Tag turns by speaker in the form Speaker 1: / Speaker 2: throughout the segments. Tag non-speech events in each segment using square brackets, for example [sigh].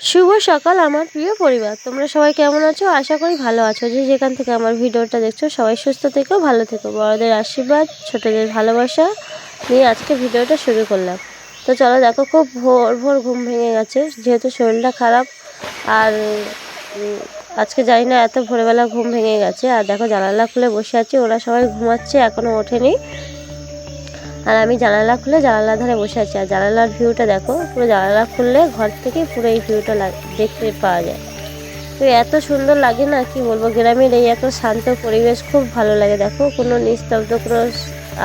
Speaker 1: শুভ সকাল আমার প্রিয় পরিবার। তোমরা সবাই কেমন আছো? আশা করি ভালো আছো। যে যেখান থেকে আমার ভিডিওটা দেখছ, সবাই সুস্থ থেকো, ভালো থেকো। বড়দের আশীর্বাদ, ছোটদের ভালোবাসা নিয়ে আজকে ভিডিওটা শুরু করলাম। তো চলো, দেখো, খুব ভোর ভোর ঘুম ভেঙে গেছে। যেহেতু শরীরটা খারাপ, আর আজকে জানি না এত ভোরবেলা ঘুম ভেঙে গেছে। আর দেখো, জানালা খুলে বসে আছি। ওরা সবাই ঘুমাচ্ছে এখনও ওঠেনি। আর আমি জানালা খুলে জানালার ধারে বসে আছি। আর জানালার ভিউটা দেখো, পুরো জানালা খুললে ঘর থেকে পুরো এই ভিউটা দেখতে পাওয়া যায়। তো এত সুন্দর লাগে না, কি বলব, গ্রামের এই এত শান্ত পরিবেশ খুব ভালো লাগে। দেখো, কোনো নিস্তব্ধ, কোনো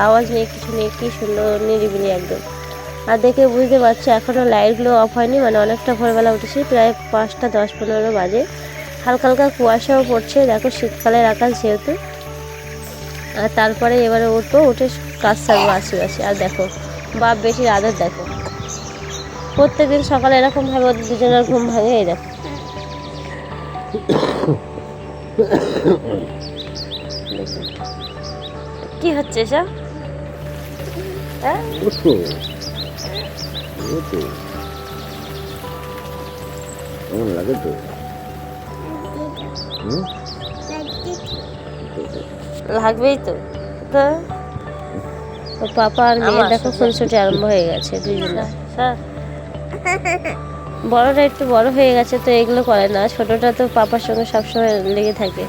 Speaker 1: আওয়াজ নেই, কিছু নেই, কি সুন্দর, নিরিবিলি একদম। আর দেখে বুঝতে পারছি এখনও লাইটগুলো অফ হয়নি মানে অনেকটা ভোরবেলা উঠেছি, প্রায় পাঁচটা, দশ, পনেরো বাজে। হালকা হালকা কুয়াশাও পড়ছে, দেখো শীতকালের আকাশ যেহেতু। তারপরে এবারে উঠবো উঠে কাজ সারবো আশেপাশে আর দেখো, বাপ বেশির আদর দেখো। প্রত্যেকদিন সকালে এরকম ভাবে ওদের দুজনের ঘুম ভাঙে, এই দেখো। কি হচ্ছে এসব? হ্যাঁ?
Speaker 2: লাগে তো? হুম?
Speaker 1: লাগবেই তো। তো? ওর পাপা আর মেয়ে দেখো খুনসুটি আরম্ভ হয়ে গেছে দুজনে [laughs] বড়টা একটু বড় হয়ে গেছে তো এগুলো করে না ছোটটা তো পাপার সঙ্গে সবসময় লেগে থাকে।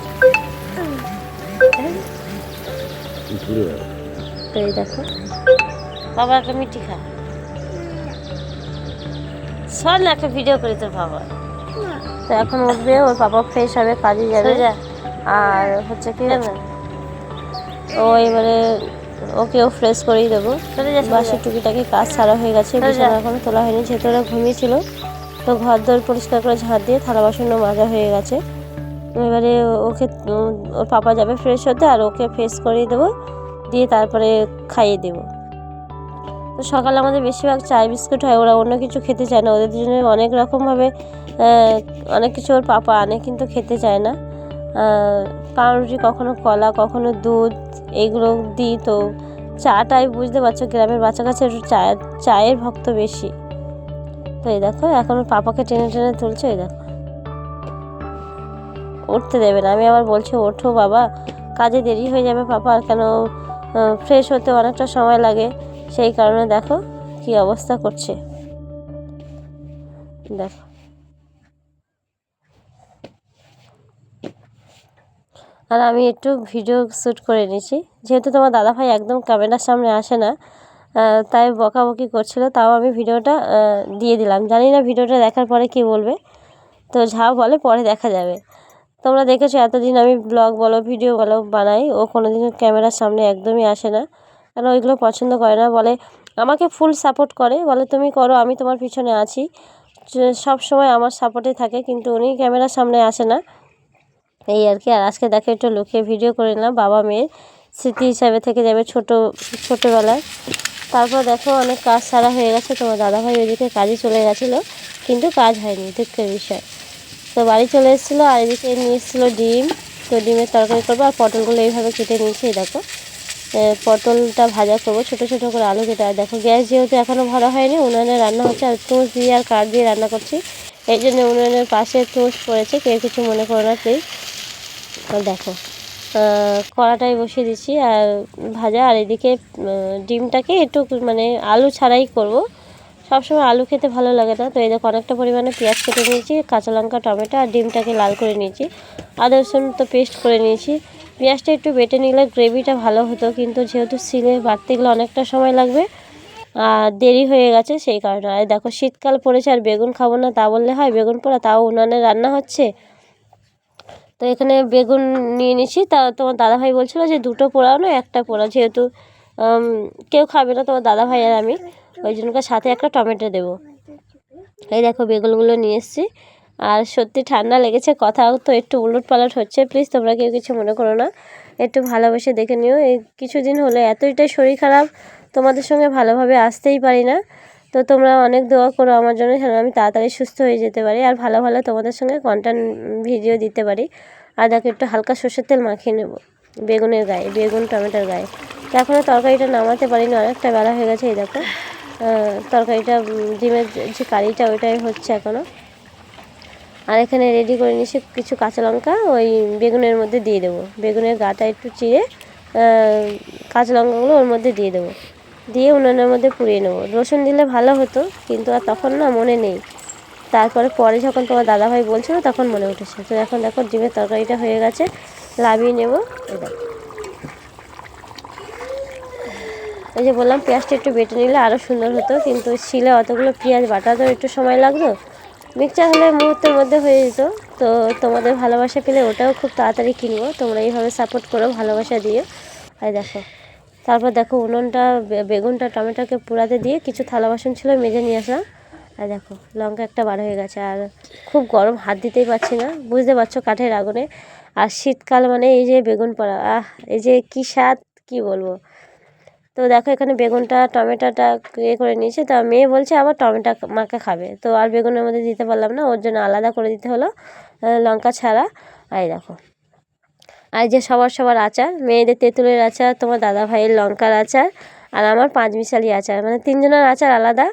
Speaker 1: তো এই দেখো। বাবা একটা মিষ্টি খা। সর না একটা ভিডিও করি তোর বাবা। তো এখন উঠবে ওর পাপা ফ্রেশ হবে কাজে যাবে। আর হচ্ছে কি জানো ও এবারে ওকেও ফ্রেশ করেই দেবো। বাসি টুকিটাকি কাজ সারা হয়ে গেছে বিছানা এখন তোলা হয়নি যেহেতু ওরা ঘুমিয়েছিল তো ঘর দর পরিষ্কার করে ঝাড় দিয়ে থালা বাসনও মাজা হয়ে গেছে। এবারে ওকে ওর পাপা যাবে ফ্রেশ হতে আর ওকে ফ্রেশ করিয়ে দেবো দিয়ে তারপরে খাইয়ে দেবো। তো সকালে আমাদের বেশিরভাগ চাই বিস্কুট হয় ওরা অন্য কিছু খেতে চায় না ওদের দুজনে অনেক রকমভাবে অনেক কিছু ওর পাপা আনে কিন্তু খেতে চায় না। পাউরুটি কখনো কলা কখনো দুধ এইগুলো দিই তো। চাটাই বুঝতে পারছ গ্রামের বাচ্চা কাছে একটু চা চায়ের ভক্ত বেশি। তো এই দেখো, এখন পাপাকে টেনে টেনে তুলছে, এই দেখো। উঠতে দেবে না, আমি আবার বলছি, ওঠো বাবা, কাজে দেরি হয়ে যাবে পাপা, আর কেন ফ্রেশ হতে অনেকটা সময় লাগে। সেই কারণে দেখো কি অবস্থা করছে। দেখো। আর আমি একটু ভিডিও শ্যুট করে নিয়েছি। যেহেতু তোমার দাদাভাই একদম ক্যামেরার সামনে আসে না তাই বকাবকি করছিল, তাও আমি ভিডিওটা দিয়ে দিলাম। জানি না ভিডিওটা দেখার পরে কি বলবে, তো যা বলে পরে দেখা যাবে। তোমরা দেখেছ এতদিন আমি ব্লগ বলো, ভিডিও বলো বানাই, ও কোনো দিন ক্যামেরার সামনে একদমই আসে না। কারণ ওইগুলো পছন্দ করে না, বলে আমাকে ফুল সাপোর্ট করে, বলে তুমি করো, আমি তোমার পিছনে আছি। সব সময় আমার সাপোর্টে থাকে, কিন্তু উনি ক্যামেরার সামনে আসে না। এই আর কি। আর আজকে দেখে একটু লুকিয়ে ভিডিও করে নিলাম। বাবা মেয়ের স্মৃতি হিসাবে থেকে যাবে ছোট, ছোটোবেলায়। তারপর দেখো অনেক কাজ সারা হয়ে গেছে। তোমার দাদাভাই ওইদিকে কাজে চলে গেছিল, কিন্তু কাজ হয়নি, দুঃখের বিষয়। তো বাড়ি চলে এসেছিল আর এদিকে নিয়ে এসেছিল ডিম। তো ডিমের তরকারি করব আর পটলগুলো এইভাবে কেটে নিয়েছি দেখো। পটলটা ভাজা করব, ছোটো ছোটো করে আলু কেটে। আর দেখো গ্যাস যেহেতু এখনও ভরা হয়নি, উনানে রান্না হচ্ছে। আর তুষ দিয়ে আর কাঠ দিয়ে রান্না করছি। এই জন্য উনুনের পাশে তুষ পড়েছে, কেউ কিছু মনে করো না প্লিজ দেখো কড়াটাই বসিয়ে দিচ্ছি, আর ভাজা, আর এদিকে ডিমটাকে একটু মানে আলু ছাড়াই করব। সবসময় আলু খেতে ভালো লাগে না, তো এই দেখো, অনেকটা পরিমাণে পেঁয়াজ কেটে নিয়েছি, কাঁচা লঙ্কা, টমেটো, আর ডিমটাকে লাল করে নিয়েছি। আদা, রসুন তো পেস্ট করে নিয়েছি। পেঁয়াজটা একটু বেটে নিলে গ্রেভিটা ভালো হতো, কিন্তু যেহেতু সিলে বাড়তে গেলে অনেকটা সময় লাগবে। দেরি হয়ে গেছে সেই কারণে। আর দেখো, শীতকাল পড়েছে আর বেগুন খাব না তা বললে হয়, বেগুন পোড়া, তাও উনানে রান্না হচ্ছে। তো এখানে বেগুন নিয়ে নিয়েছি তা তোমার দাদাভাই বলছিল যে দুটো পোড়াও না, একটা পোড়া যেহেতু কেউ খাবে না তোমার দাদাভাই আর আমি, ওই জন্য সাথে একটা টমেটো দেবো। এই দেখো, বেগুনগুলো নিয়ে এসেছি। আর সত্যি ঠান্ডা লেগেছে, কথাও তো একটু উলট পালট হচ্ছে। প্লিজ তোমরা কেউ কিছু মনে করো না, একটু ভালোবেসে দেখে নিও। এই কিছুদিন হলে এতটাই শরীর খারাপ তোমাদের সঙ্গে ভালোভাবে আসতেই পারি না। তো তোমরা অনেক দোয়া করো আমার জন্য যেন আমি তাড়াতাড়ি সুস্থ হয়ে যেতে পারি আর ভালো ভালো তোমাদের সঙ্গে কন্টেন্ট ভিডিও দিতে পারি। আর দেখো একটু হালকা সর্ষের তেল মাখিয়ে নেব, বেগুনের গায়ে, বেগুন, টমেটোর গায়ে। তো এখনও তরকারিটা নামাতে পারিনি, অনেকটা বেলা হয়ে গেছে, এই দেখো। তরকারিটা ডিমের যে- কারিটা ওইটাই হচ্ছে এখনও আর এখানে রেডি করে নিয়েছি কিছু কাঁচা লঙ্কা, ওই বেগুনের মধ্যে দিয়ে দেবো। বেগুনের গাটা একটু চিড়ে কাঁচা লঙ্কাগুলো ওর মধ্যে দিয়ে দেবো। দিয়ে উনুনের মধ্যে পুড়িয়ে নেব। রসুন দিলে ভালো হতো, কিন্তু আর তখন না মনে নেই। তারপরে পরে যখন তোমার দাদাভাই বলছিল, তখন মনে উঠেছে। তো এখন দেখো ডিমের তরকারিটা হয়ে গেছে, লাভিয়ে নেব, এই ওই যে বললাম, পেঁয়াজটা একটু বেটে নিলে আরও সুন্দর হতো, কিন্তু শিলে অতগুলো পেঁয়াজ বাটাতেও একটু সময় লাগতো। মিক্সচার হলে মুহূর্তের মধ্যে হয়ে যেত। তো তোমাদের ভালোবাসা পেলে ওটাও খুব তাড়াতাড়ি কিনবো। তোমরা এইভাবে সাপোর্ট করো, ভালোবাসা দিয়ে আর দেখো। তারপর দেখো উনুনটা বেগুনটা, টমেটোকে পোড়াতে দিয়ে কিছু থালা বাসন ছিল, মেজে নিয়ে আসলাম। আর দেখো, লঙ্কা একটা বার হয়ে গেছে। আর খুব গরম, হাত দিতেই পারছি না। বুঝতে পারছ কাঠের আগুনে। আর শীতকাল মানে এই যে বেগুন পোড়া, আহ, এই যে কী স্বাদ, কী বলব? তো দেখো এখানে বেগুনটা, টমেটোটা ইয়ে করে নিয়েছে। তা মেয়ে বলছে আবার টমেটো মাকে খাবে। তো আর বেগুনের মধ্যে দিতে পারলাম না, ওর জন্য আলাদা করে দিতে হলো লঙ্কা ছাড়া। আর দেখো আর যে সবার সবার আচার, মেয়েদের তেঁতুলের আচার, তোমার দাদা ভাইয়ের লঙ্কার আচার আর আমার পাঁচ মিশালি আচার। মানে তিনজনের আচার আলাদা,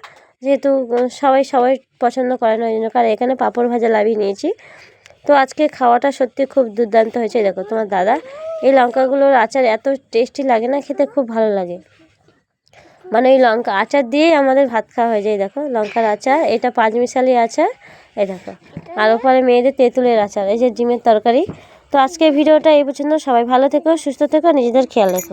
Speaker 1: যেহেতু সবাই সবাই পছন্দ করে না, ওই জন্য কারণ এখানে পাঁপড় ভাজা লাভিয়ে নিয়েছি। তো আজকে খাওয়াটা সত্যি খুব দুর্দান্ত হয়েছে। দেখো, তোমার দাদা, এই লঙ্কাগুলোর আচার এত টেস্টি লাগে না, খেতে খুব ভালো লাগে। মানে ওই লঙ্কা আচার দিয়েই আমাদের ভাত খাওয়া হয়ে যায়। দেখো, লঙ্কার আচার, এটা পাঁচমিশালি আচার, এই দেখো। আর ওপরে মেয়েদের তেঁতুলের আচার, এই যে ডিমের তরকারি তো আজকের ভিডিওটা এই পর্যন্ত। সবাই ভালো থেকো সুস্থ থেকো নিজেদের খেয়াল রেখো।